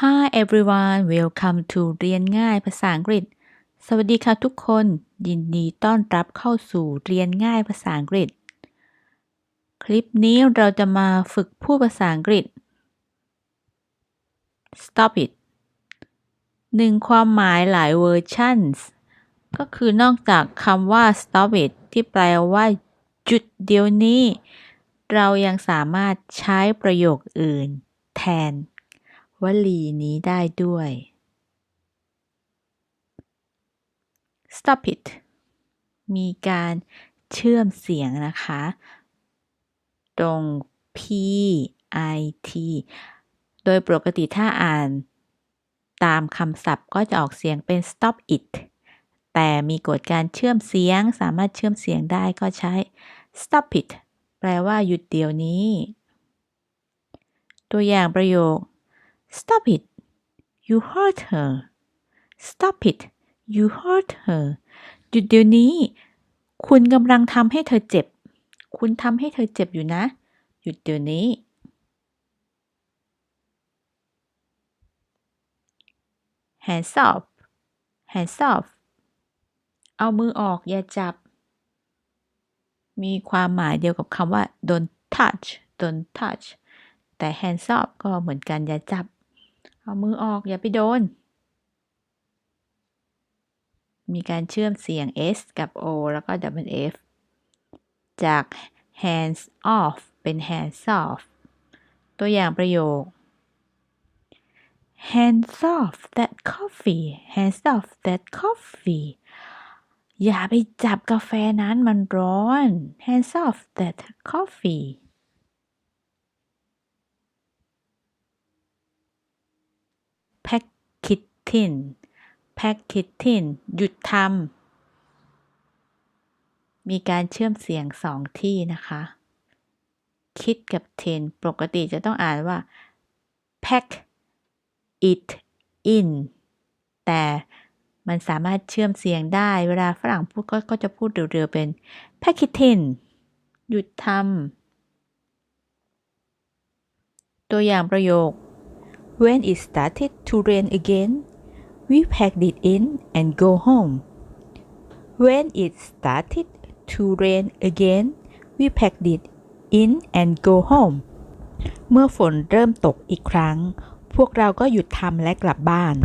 Hi everyone welcome to เรียนง่ายภาษาอังกฤษ สวัสดีค่ะทุกคน ยินดีต้อนรับเข้าสู่เรียนง่ายภาษาอังกฤษ คลิปนี้เราจะมาฝึกพูดภาษาอังกฤษ stop it หนึ่งความหมายหลายเวอร์ชันก็คือนอกจากคำว่า stop it ที่แปลว่า หยุดเดี๋ยวนี้ เรายังสามารถใช้ประโยคอื่น แทน วลีนี้ได้ด้วย stop it มีการเชื่อมเสียงนะคะ ตรง p i t โดยปกติถ้าอ่านตามคำศัพท์ก็จะออกเสียงเป็น stop it แต่มีกฎการเชื่อมเสียงสามารถเชื่อมเสียงได้ก็ใช้ stop it แปลว่าหยุดเดี๋ยวนี้ ตัวอย่างประโยค stop it you hurt her stop it you hurt her หยุดเดี๋ยวนี้ คุณกำลังทำให้เธอเจ็บ คุณทำให้เธอเจ็บอยู่นะ หยุดเดี๋ยวนี้ hands off hands off เอามือออกอย่าจับ มีความหมายเดียวกับคำว่า don't touch don't touch แต่ hands off ก็เหมือนกันอย่าจับ เอามือออกอย่าไปโดน มีการเชื่อมเสียง s กับ o แล้วก็ double f จาก hands off เป็น hands off ตัวอย่างประโยค hands off that coffee hands off that coffee อย่าไปจับกาแฟนั้นมันร้อน hands off that coffee pack kitten pack kitten หยุดทำ มีการเชื่อมเสียงสองที่นะคะ คิดกับ tin ปกติจะต้องอ่านว่า pack it in แต่มันสามารถเชื่อมเสียงได้ เวลาฝรั่งพูดก็ก็จะพูดเร็วๆเป็น pack it in หยุดทำ ตัวอย่างประโยค When it started to rain again we packed it in and go home When it started to rain again we packed it in and go home เมื่อฝนเริ่มตกอีกครั้ง พวกเราก็หยุดทำและกลับบ้าน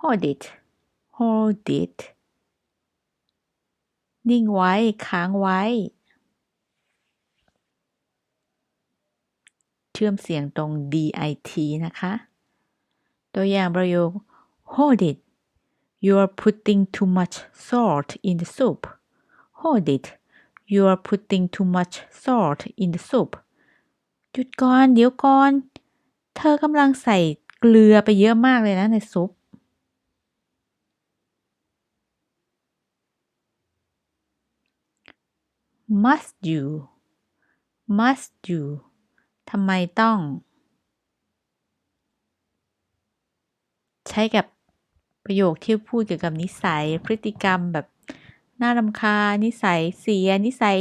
hold it hold it นิ่งไว้ ค้างไว้ เชื่อมเสียงตรง dit นะคะ ตัวอย่างประโยค hold it you are putting too much salt in the soup hold it you are putting too much salt in the soup หยุดก่อน เดี๋ยวก่อน เธอกำลังใส่เกลือไปเยอะมากเลยนะในซุป must you must you ทำไมต้อง ช้กับประโยคที่พูดเกี่ยวกับนิสัยพฤติกรรมแบบน่ารำคาญนิสัยเสียนิสัย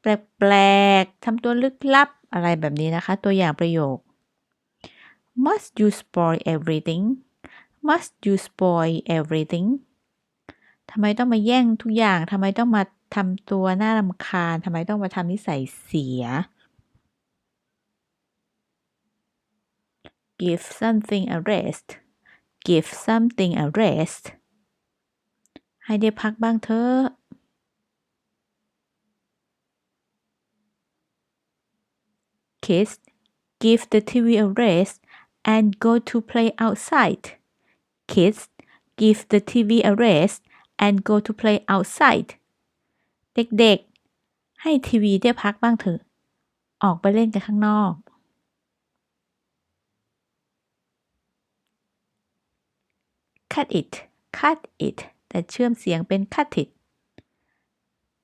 แปลกๆทำตัวลึกลับอะไรแบบนี้นะคะ ตัวอย่างประโยค must you spoil everything must you spoil everything ทำไมต้องมาแย่งทุกอย่างทำไมต้องมาทำตัวน่ารำคาญทำไมต้องมาทำนิสัยเสีย give something a rest give something a rest ให้ได้พักบ้างเถอะ kids give the TV a rest and go to play outside kids give the TV a rest and go to play outside เด็กๆ ให้ทีวีได้พักบ้างเถอะ ออกไปเล่นกันข้างนอก cut it cut it แต่เชื่อมเสียงเป็น cut it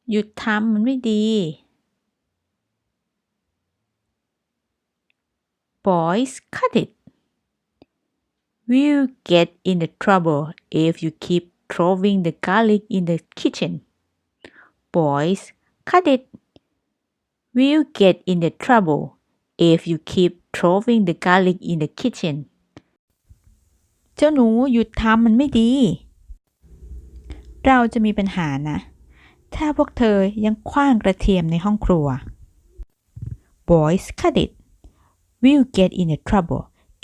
หยุดทำมันไม่ดี boys cut it we'll get in the trouble if you keep throwing the garlic in the kitchen boys cut it we'll get in the trouble if you keep throwing the garlic in the kitchen เจ้าหนูหยุดทำมันไม่ดี เราจะมีปัญหานะ ถ้าพวกเธอยังคว้างกระเทียมในห้องครัว Boys cut it We'll get in trouble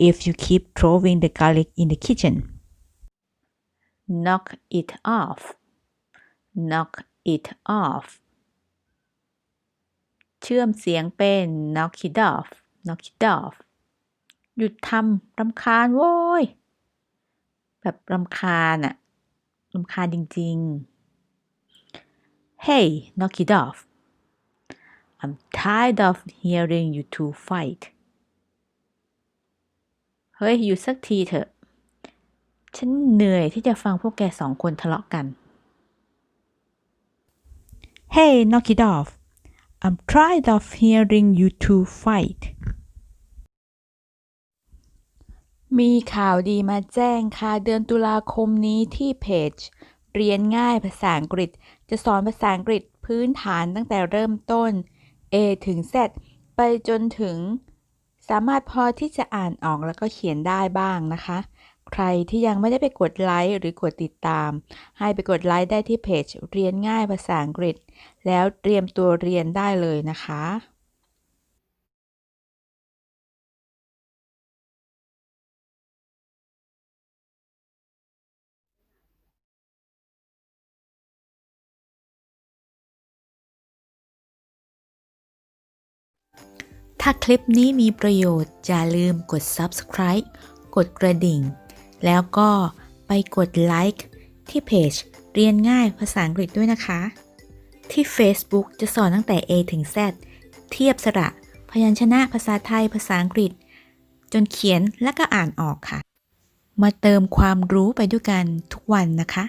if you keep throwing the garlic in the kitchen Knock it off Knock it off เชื่อมเสียงเป็น knock it off knock it off หยุดทำรำคาญโว้ย แบบรำคาญอะรำคาญจริงๆ Hey knock it off I'm tired of hearing you two fight เฮ้ยอยู่สักทีเถอะ ฉันเหนื่อยที่จะฟังพวกแกสองคนทะเลาะกัน Hey knock it off I'm tired of hearing you two fight มีข่าวดีมาแจ้งค่ะเดือนตุลาคมนี้ที่เพจ เรียนง่ายภาษาอังกฤษ จะสอนภาษาอังกฤษพื้นฐานตั้งแต่เริ่มต้น A ถึง Z ไปจนถึง สามารถพอที่จะอ่านออกแล้วก็เขียนได้บ้างนะคะ ใครที่ยังไม่ได้ไปกดไลค์หรือกดติดตาม ให้ไปกดไลค์ได้ที่เพจเรียนง่ายภาษาอังกฤษ แล้วเตรียมตัวเรียนได้เลยนะคะ ถ้าคลิปนี้มีประโยชน์ อย่าลืมกด subscribe กดกระดิ่ง แล้วก็ไปกดไลค์ที่เพจเรียนง่ายภาษาอังกฤษด้วยนะคะ ที่ Facebook จะสอนตั้งแต่ A ถึง Z เทียบสระ พยัญชนะภาษาไทยภาษาอังกฤษ จนเขียนและก็อ่านออกค่ะ มาเติมความรู้ไปด้วยกันทุกวันนะคะ